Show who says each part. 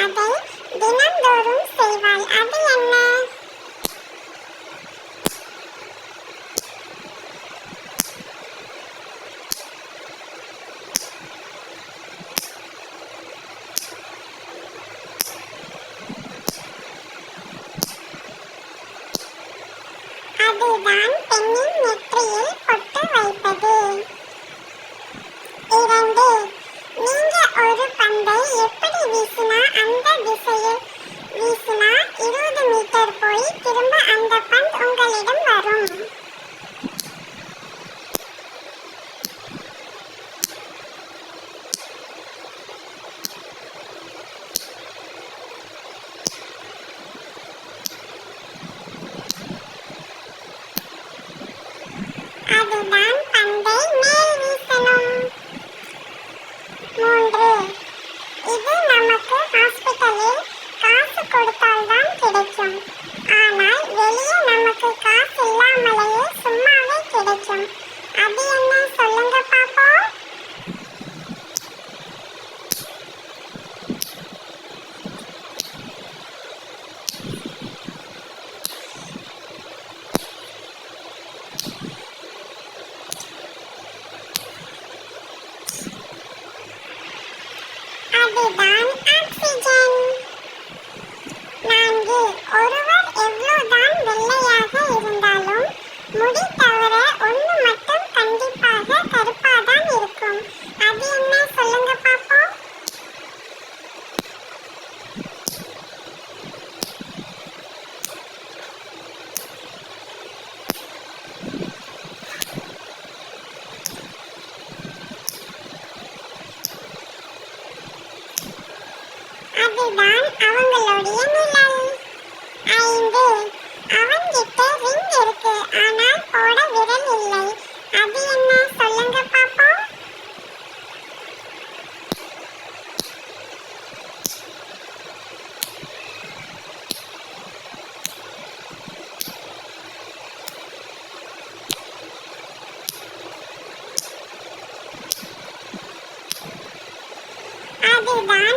Speaker 1: அதை தினந்தோறும் செய்வாள் அது என்ன அதுதான் எப்படி வீசினா அந்த திசையில் வீசினா இருபது மீட்டர் போய் திரும்ப அந்த பந்த் உங்களிடம் வரும். அதுதான் கொடுத்தால்தான் கிடைக்கும். ஆனால் வெளியே நமக்கு காசு இல்லாமலேயே சும்மாவே கிடைக்கும். அது என்ன? சொல்லுங்க பாப்போம். அதுதான் முடி தவிர ஒண்ணு மட்டும் கண்டிப்பாக கருப்பாதான் இருக்கும். அது என்ன? சொல்லுங்க பாப்போம். அதுதான் அவங்களுடைய நிழல். ஐந்து அவன்கிட்ட ரிங் இருக்கு ஆனால் போட விரல் இல்லை அது என்ன சொல்லுங்க பாப்போம் அதுதான்